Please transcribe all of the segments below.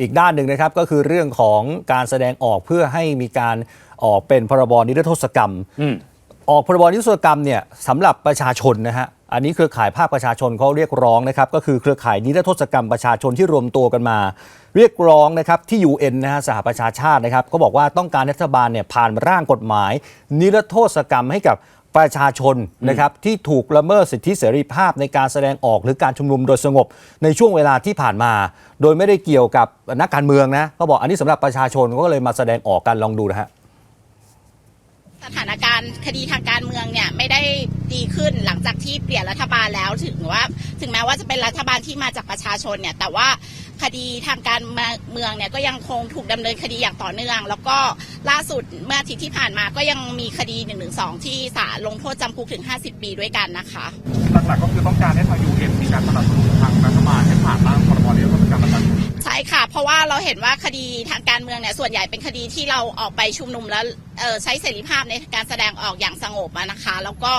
อีกด้านหนึ่งนะครับก็คือเรื่องของการแสดงออกเพื่อให้มีการออกเป็นพรบนิรโทษกรรมอืมออกพรบนิรโทษกรรมเนี่ยสำหรับประชาชนนะฮะอันนี้เครือข่ายภาคประชาชนเขาเรียกร้องนะครับก็คือเครือข่ายนิรโทษกรรมประชาชนที่รวมตัวกันมา เรียกร้องนะครับที่ UN นะฮะสหประชาชาตินะครับก็บอกว่าต้องการให้รัฐบาลเนี่ยผ่านร่างกฎหมาย นิรโทษกรรมให้กับ ประชาชนนะครับที่ถูกละเมิดสิทธิเสรีภาพในการแสดงออกหรือการชุมนุมโดยสงบในช่วงเวลาที่ผ่านมา โดยไม่ได้เกี่ยวกับนักการเมืองนะเขาบอกอันนี้สำหรับประชาชนก็เลยมาแสดงออกกันลองดูนะฮะสถานการณ์คดีทางการเมืองเนี่ยไม่ได้ดีขึ้นหลังจากที่เปลี่ยนรัฐบาลแล้วถึงว่า ถึงแม้ว่าจะเป็นรัฐบาลที่มาจากประชาชนเนี่ยแต่ว่า คดีทางการเมืองเนี่ยก็ยังคงถูกดำเนินคดีอย่างต่อเนื่อง แล้วก็ล่าสุดเมื่ออาทิตย์ที่ผ่านมาก็ยังมีคดี1นึที่ศาลลงโทษจำคุกถึง 50 ปีด้วยกันนะคะ หลักๆก็คือต้องการให้ทางยูเอ็นมีการสนับสนุนทางรัฐบาลให้ผ่านร่างพรบนิรโทษกรรมประชาชนใช่ค่ะ เพราะว่าเราเห็นว่าคดีทางการเมืองเนี่ยส่วนใหญ่เป็นคดีที่เราออกไปชุมนุมแล้วเอ่อใช้เสรีภาพในการแสดงออกอย่างสงบอะนะคะ แล้วก็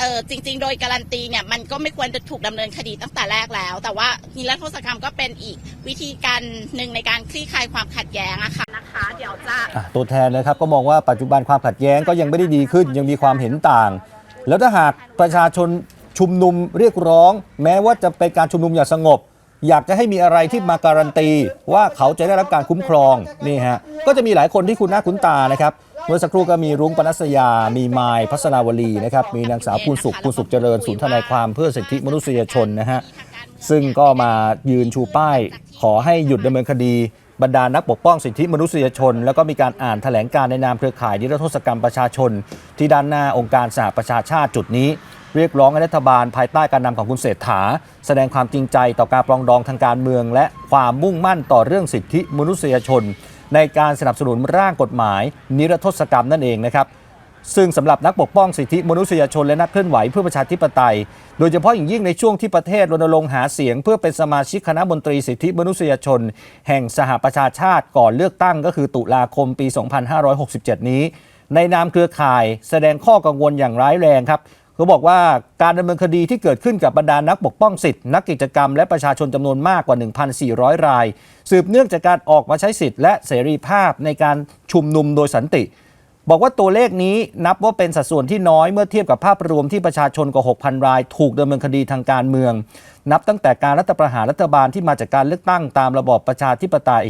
เอ่อจริง ๆ โดยการันตีเนี่ยมันก็ไม่ควรจะถูกดำเนินคดีตั้งแต่แรกแล้ว แต่ว่านิรโทษกรรมก็เป็นอีกวิธีการหนึ่งในการคลี่คลายความขัดแย้งอะค่ะนะคะ เดี๋ยวจะ อะตัวแทนนะครับก็มองว่าปัจจุบันความขัดแย้งก็ยังไม่ได้ดีขึ้น ยังมีความเห็นต่าง แล้วถ้าหากประชาชนชุมนุมเรียกร้อง แม้ว่าจะเป็นการชุมนุมอย่างสงบ อยากจะให้มีอะไรที่มาการันตี ว่าเขาจะได้รับการคุ้มครองนี่ฮะก็จะมีหลายคนที่คุณหน้าคุ้นตานะครับ เมื่อสักครู่ก็มีรุ้งปนัสยา มีไมายพัฒนาวลีนะครับ มีนางสาวภูนสุขภูนสุขเจริญศูนย์ทนายความเพื่อสิทธิมนุษยชนนะฮะ ซึ่งก็มายืนชูป้าย ขอให้หยุดดำเนินคดีบรรดานักปกป้องสิทธิมนุษยชน แล้วก็มีการอ่านแถลงการในนามเครือข่ายนิรโทษกรรมประชาชน ที่ด้านหน้าองค์การสหประชาชาติจุดนี้ เรียกร้องให้รัฐบาลภายใต้การนำของคุณเศรษฐา แสดงความจริงใจต่อการปรองดองทางการเมือง และความมุ่งมั่นต่อเรื่องสิทธิมนุษยชน ในการสนับสนุนร่างกฎหมาย นิรโทษกรรมนั่นเองนะครับซึ่งสำหรับนักปกป้องสิทธิมนุษยชนและนักเคลื่อนไหวเพื่อประชาธิปไตย โดยเฉพาะอย่างยิ่งในช่วงที่ประเทศรณรงค์หาเสียง เพื่อเป็นสมาชิกคณะมนตรีสิทธิมนุษยชน แห่งสหประชาชาติก่อนเลือกตั้งก็คือตุลาคมปี 2567 นี้ ในนามเครือข่ายแสดงข้อกังวลอย่างร้ายแรงครับเขาบอกว่าการดำเนินคดีที่เกิดขึ้นกับบรรดานักปกป้องสิทธิ์นักกิจกรรมและประชาชนจำนวนมากกว่า 1,400 ราย สืบเนื่องจากการออกมาใช้สิทธิและเสรีภาพในการชุมนุมโดยสันติ บอกว่าตัวเลขนี้นับว่าเป็นสัดส่วนที่น้อยเมื่อเทียบกับภาพรวมที่ประชาชนกว่า 6,000 ราย ถูกดำเนินคดีทางการเมือง นับตั้งแต่การรัฐประหารรัฐบาลที่มาจากการเลือกตั้งตามระบอบประชาธิปไตย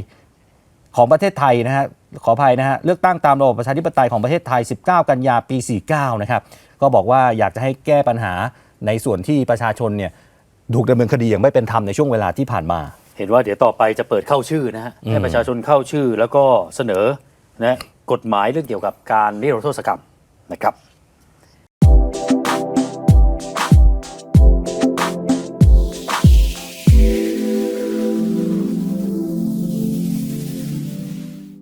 ของประเทศไทยนะฮะขออภัยนะฮะเลือกตั้งตามระบอบประชาธิปไตยของประเทศไทย 19 กันยาปี 49 นะครับ ก็บอกว่าอยากจะให้แก้ปัญหาในส่วนที่ประชาชนเนี่ยถูกดำเนินคดีอย่างไม่เป็นธรรมในช่วงเวลาที่ผ่านมา เห็นว่าเดี๋ยวต่อไปจะเปิดเข้าชื่อนะฮะให้อืมประชาชนเข้าชื่อแล้วก็เสนอนะกฎหมายเรื่องเกี่ยวกับการนิรโทษกรรมนะครับ